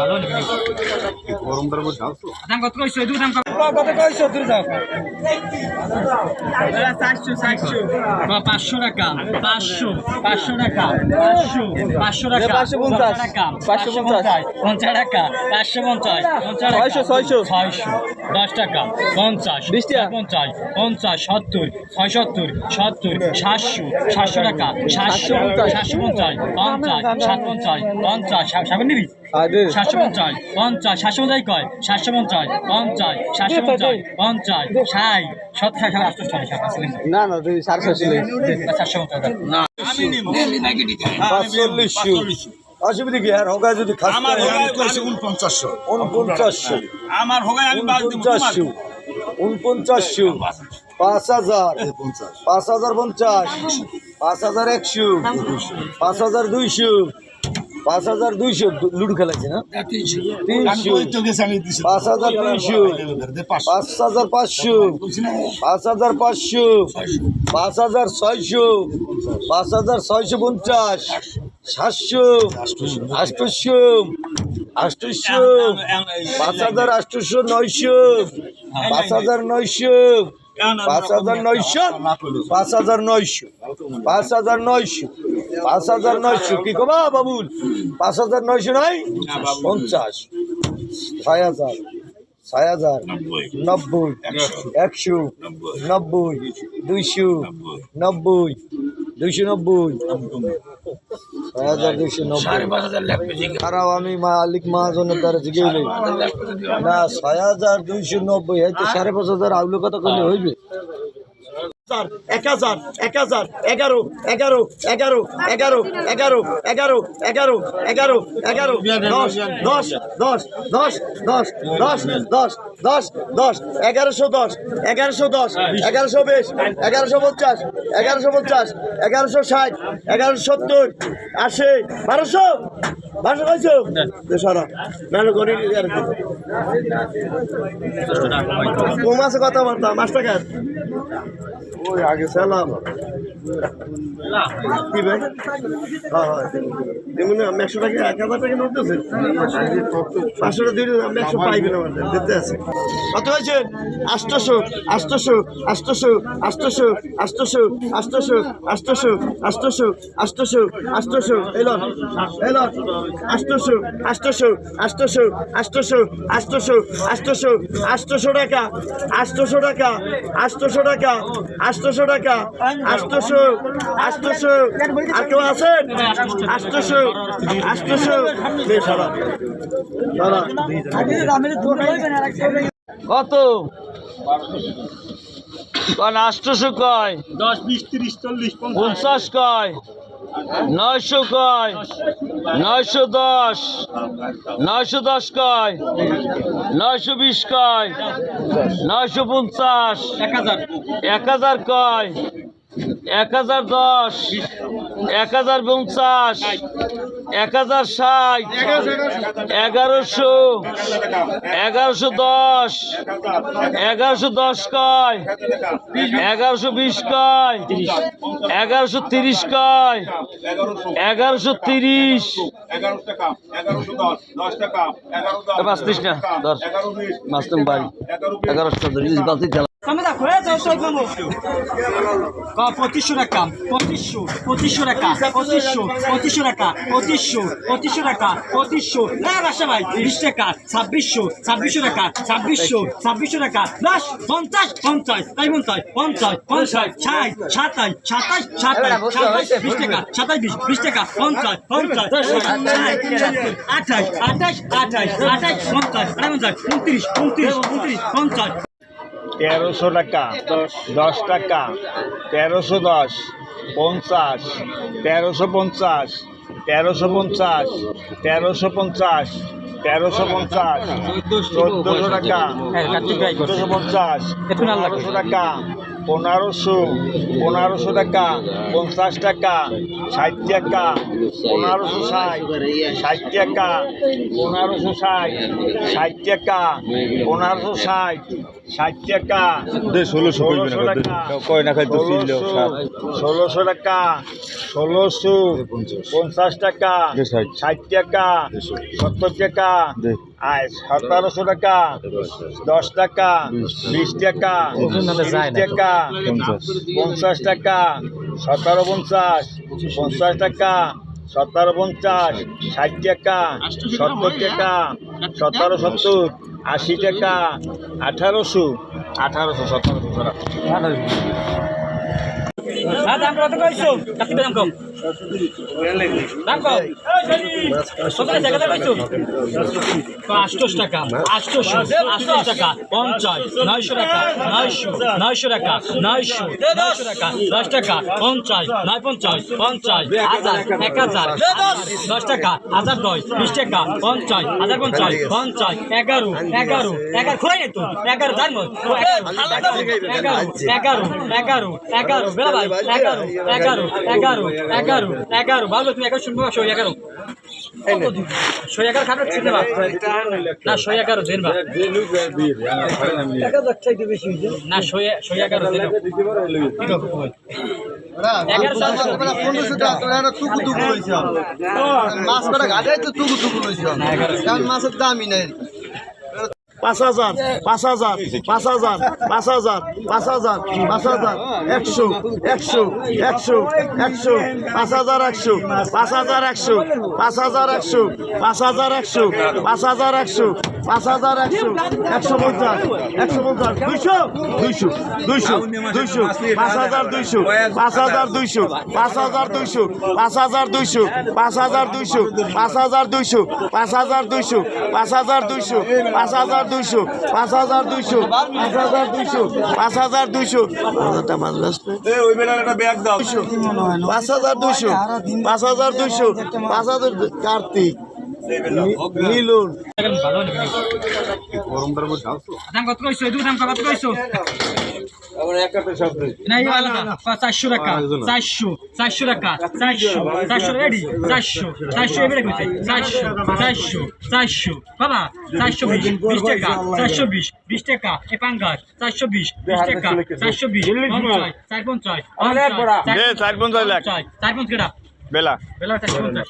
ভালো নাকি গরমটার মধ্যে যাও তো দাম কত কইছো? দুই দাম কত? কত কইছো? দূর যাও 400 400 500 টাকা। 500 500 টাকা। 500 500 টাকা। 550 টাকা। 550 50 টাকা। 550 50 600 600 600 দশ টাকা পঞ্চাশ বিশ টাকা। পঞ্চাশ পঞ্চাশ সত্তর ছয় সত্তর সত্তর সাতশো সাতশো টাকা সাতশো সাতশো পঞ্চাশ। পঞ্চাশ সাত পঞ্চাশ পঞ্চাশ সাবেন নিবি? সাতশো পঞ্চাশ পঞ্চাশ সাতশো পঞ্চাশ কয়? সাতশো পঞ্চাশ পঞ্চাশ সাতশো পঞ্চাশ পঞ্চাশ ষাট সত্তর ষাট আটশো আসলে না না তুই সাড়ে ছশো চারশো পঞ্চাশ না পাঁচচল্লিশশো। অসুবিধা কি আর হোগা যদি খাস আমার হোগায় কইছে উনপঞ্চাশশো। উনপঞ্চাশশো। আমার হোগায় আমি বাদ দিব পাঁচ হাজার। পাঁচ হাজার দুইশো। পাঁচ হাজার লুডু না? তিনশো। পাঁচ হাজার তিনশো পাঁচ হাজার পাঁচশো। পাঁচ হাজার পাঁচশো। পাঁচ হাজার ছয়শো। পাঁচ হাজার ছয়শো পঞ্চাশ। সাতশো আটশো আটশো পাঁচ হাজার আটশো নয়শো পাঁচ হাজার নয়শো পাঁচ হাজার নয়শো পাঁচ হাজার নয়শো পাঁচ হাজার নয়শো পাঁচ হাজার নয়শো কি কবা বাবুল? পাঁচ হাজার নয়শো নয় পঞ্চাশ ছয় হাজার ছয় হাজার নব্বই একশো নব্বই দুইশো নব্বই দুইশো নব্বই ছয় হাজার দুইশো নব্বই। খারাপ আমি মালিক মহাজনের দ্বারা জিগেইলে না ছয় হাজার দুইশো নব্বই হয়তো সাড়ে পাঁচ হাজার আউলো কথা করলে হইবে। এক হাজার এক হাজার, এগারো এগারো এগারো এগারো এগারো এগারো এগারো এগারো এগারো, দশ দশ দশ দশ দশ দশ দশ দশ দশ, এগারোশো দশ এগারোশো দশ, এগারোশো বিশ, এগারোশো পঞ্চাশ এগারোশো পঞ্চাশ, এগারোশো ষাট, এগারোশো সত্তর, আশি, বারোশো বারোশো কইছো? সারা মেলো করে কম কথাবার্তা মাস টাকার ওই আগে সালাম কি ভাই হ্যাঁ হ্যাঁ আষ্টশো টাকা আষ্টশো টাকা আষ্টশো টাকা আষ্টশো টাকা আষ্টশো আষ্টশো আর কেউ আছেন? আষ্টশো আষ্টশো সারা কত? কন আষ্টশো কয়? দশ বিশ তিরিশ চল্লিশ পঞ্চাশ। কয়? নয়শো কয়? নয়শো দশ? নয়শো দশ কয়? নয়শো বিশ কয়? নয়শো পঞ্চাশ? এক হাজার কয়? এক হাজার দশ এক হাজার পঞ্চাশ এক হাজার ষাট এগারোশো এগারোশো দশ এগারোশো দশ কয় এগারোশো বিশ কয় এগারোশো তিরিশ কয় এগারোশো তিরিশ। দশ দশ বাঁচতিস না বিশ বাঁচতাম বাড়ি। এগারোশো পঁচিশশো টাকা পঁচিশশো পঁচিশশো টাকা পঁচিশশো পঁচিশশো টাকা পঁচিশশো পঁচিশশো টাকা পঁচিশশো। না বাসা ভাই বিশ টাকা ছাব্বিশশো ছাব্বিশশো টাকা ছাব্বিশশো ছাব্বিশশো টাকা দশ পঞ্চাশ পঞ্চাশ তাই পঞ্চাশ পঞ্চাশ পঞ্চাশ ষাট সাতাশ সাতাশ সাতাশ সাতাশ বিশ টাকা সাতাশ বিশ বিশ টাকা পঞ্চাশ পঞ্চাশ আঠাশ আঠাশ আঠাশ আঠাশ পঞ্চাশ পঞ্চাশ উনত্রিশ উনত্রিশ উনত্রিশ পঞ্চাশ। তেরোশো টাকা, দশ টাকা, তেরোশো দশ, পঞ্চাশ, তেরোশো পঞ্চাশ তেরোশো পঞ্চাশ তেরোশো পঞ্চাশ তেরোশো পঞ্চাশ, চোদ্দোশো টাকা, চোদ্দোশো পঞ্চাশ, পনেরোশো টাকা, পনেরোশো পনেরোশো টাকা, পঞ্চাশ টাকা, ষাট টাকা, পনেরোশো ষাট ষাট টাকা, পনেরোশো ষাট ষাট টাকা, পনেরোশো ষাট ষাট টাকা। ষোলোশো কয় না খাইতো ষোলোশো টাকা। ষোলোশো পঞ্চাশ। টাকা। ষাট। টাকা। সত্তর টাকা। আর সতেরোশো টাকা। দশ টাকা। বিশ। টাকা। টাকা। পঞ্চাশ টাকা। সতেরো পঞ্চাশ। পঞ্চাশ টাকা। সতেরো পঞ্চাশ। ষাট টাকা। সত্তর টাকা। সতেরো সত্তর। আশি টাকা আঠারোশো আঠারোশো সতেরোশো দাম আটশো টাকা আটশো আটশো টাকা, পঞ্চাশ, নয়শো টাকা, নয়শো নয়শো টাকা, নয়শো নয়শো টাকা, দশ টাকা, পঞ্চাশ, নয় পঞ্চাশ পঞ্চাশ, হাজার, এক হাজার, দশ টাকা, হাজার দশ, বিশ টাকা, পঞ্চাশ, হাজার পঞ্চাশ পঞ্চাশ, এগারো এগারো এগারো, খোলাই তো, এগারো জান এগারো এগারো এগারো এগারো এগারো এগারো এগারো এগারো এগারো ভালো তুমি এগারো শুনব শো এগারো। শো এগারো খারাপ ছিল না শো এগারো দেন না শো শো এগারো দেন মাছ কটা ঘাটাই তো টুকু টুকু রয়েছে মাছের দামই নেই। পাঁচ হাজার পাঁচ হাজার পাঁচ হাজার পাঁচ হাজার পাঁচ হাজার পাঁচ হাজার একশো একশো একশো একশো পাঁচ হাজার একশো পাঁচ হাজার একশো পাঁচ হাজার একশো পাঁচ হাজার একশো পাঁচ হাজার একশো পাঁচ হাজার একশো একশো পঞ্চাশ একশো পঞ্চাশ দুইশো দুইশো দুইশো দুইশো পাঁচ হাজার দুইশো পাঁচ হাজার দুইশো পাঁচ হাজার দুইশো পাঁচ হাজার দুইশো পাঁচ হাজার দুইশো পাঁচ হাজার দুইশো পাঁচ হাজার দুইশো পাঁচ হাজার দুইশো পাঁচ হাজার দুইশো পাঁচ হাজার দুইশো পাঁচ হাজার দুইশো পাঁচ হাজার দুইশো হাজারটা মাছ ব্যস্ত পাঁচ হাজার দুইশো পাঁচ হাজার দুইশো পাঁচ হাজার কার্তিক মিলন ভালো দাম কত কইছো? দু দাম কত কইছো? না এই আলাদা। চারশো টাকা। চারশো চারশো টাকা। চারশো চারশো রেডি চারশো চারশো এবারে কইছে। চারশো চারশো চারশো। বাবা চারশো বিশ বিশ টাকা চারশো বিশ বিশ টাকা। এ পাঙ্গাস চারশো বিশ বিশ টাকা চারশো বিশ চার পঞ্চাশ চার পঞ্চাশ চার পঞ্চাশ বেলা। বেলা চারশো পঞ্চাশ।